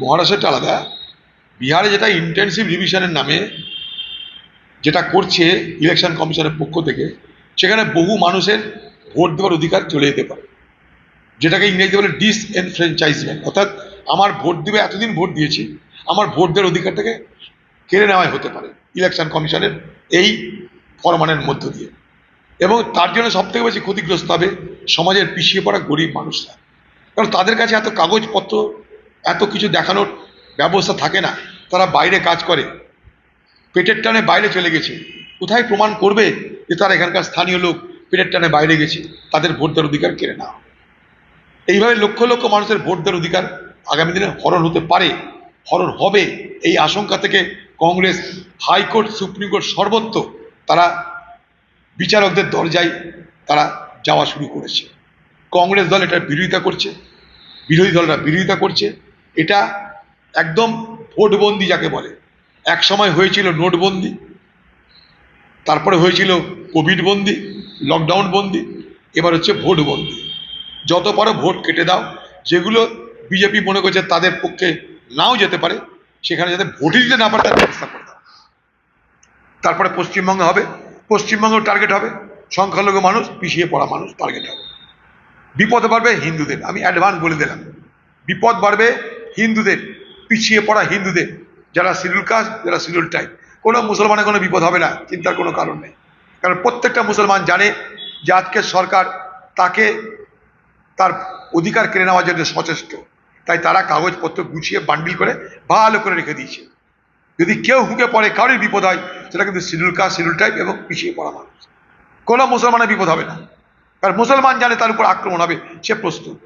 মহারাষ্ট্রটা আলাদা। বিহারে যেটা ইন্টেন্সিভ রিভিশনের নামে যেটা করছে ইলেকশন কমিশনের পক্ষ থেকে, সেখানে বহু মানুষের ভোট দেওয়ার অধিকার চলে যেতে পারে। যেটাকে ইংরেজিতে বলে ডিসএনফ্র্যাঞ্চাইজমেন্ট অর্থাৎ আমার ভোট দিবে, এতদিন ভোট দিয়েছি, আমার ভোট দেওয়ার অধিকারটাকে কেড়ে নেওয়াই হতে পারে ইলেকশন কমিশনের এই ফরমানের মধ্য দিয়ে। এবং তার জন্য সবথেকে বেশি ক্ষতিগ্রস্ত হবে সমাজের পিছিয়ে পড়া গরিব মানুষরা। কারণ তাদের কাছে এত কাগজপত্র এত কিছু দেখানোর ব্যবস্থা থাকে না। তারা বাইরে কাজ করে। পেটের টানে বাইরে চলে গেছে। কোথায় প্রমাণ করবে যে তারা এখানকার স্থানীয় লোক পেটের টানে বাইরে গেছে? তাদের ভোট দেওয়ার অধিকার কেড়ে হবে। এইভাবে লক্ষ লক্ষ মানুষের ভোট দেওয়ার অধিকার আগামী দিনে হরণ হতে পারে, হরণ হবে। এই আশঙ্কা থেকে কংগ্রেস, হাইকোর্ট, সুপ্রিম কোর্ট সর্বত্র তারা বিচারকদের দরজায় তারা যাওয়া শুরু করেছে। কংগ্রেস দল এটার বিরোধিতা করছে। বিরোধী দলরা বিরোধিতা করছে। এটা একদম ভোটবন্দি যাকে বলে। এক সময় হয়েছিল নোটবন্দি, তারপরে হয়েছিল কোভিড বন্দি লকডাউন বন্দি এবার হচ্ছে ভোট বন্দি যত পারো ভোট কেটে দাও, যেগুলো বিজেপি মনে করছে তাদের পক্ষে নাও যেতে পারে, সেখানে যাতে ভোটই দিতে না পারে তার ব্যবস্থা করে দাও। তারপরে পশ্চিমবঙ্গে হবে পশ্চিমবঙ্গেও টার্গেট হবে, সংখ্যালঘু মানুষ, পিছিয়ে পড়া মানুষ টার্গেট হবে। বিপদ বাড়বে হিন্দুদের, আমি অ্যাডভান্স বলে দিলাম। বিপদ বাড়বে হিন্দুদের, পিছিয়ে পড়া হিন্দুদের, যারা শিডিউল কাস্ট, যারা শিডিউল টাইপ। কোনো মুসলমানের কোনো বিপদ হবে না, চিন্তার কোনো কারণ নেই। কারণ প্রত্যেকটা মুসলমান জানে যে আজকের সরকার তাকে তার অধিকার কেড়ে নেওয়ার জন্য সচেষ্ট। তাই তারা কাগজপত্র গুছিয়ে, বান্ডিল করে, ভালো করে রেখে দিয়েছে। যদি কেউ হুঁকে পড়ে কারোর বিপদ হয়, সেটা কিন্তু শিডিউল কাস্ট, শিডিউল টাইপ এবং পিছিয়ে পড়া মানুষ। কোনো মুসলমানের বিপদ হবে না। কারণ মুসলমান জানে তার উপর আক্রমণ হবে, সে প্রস্তুত।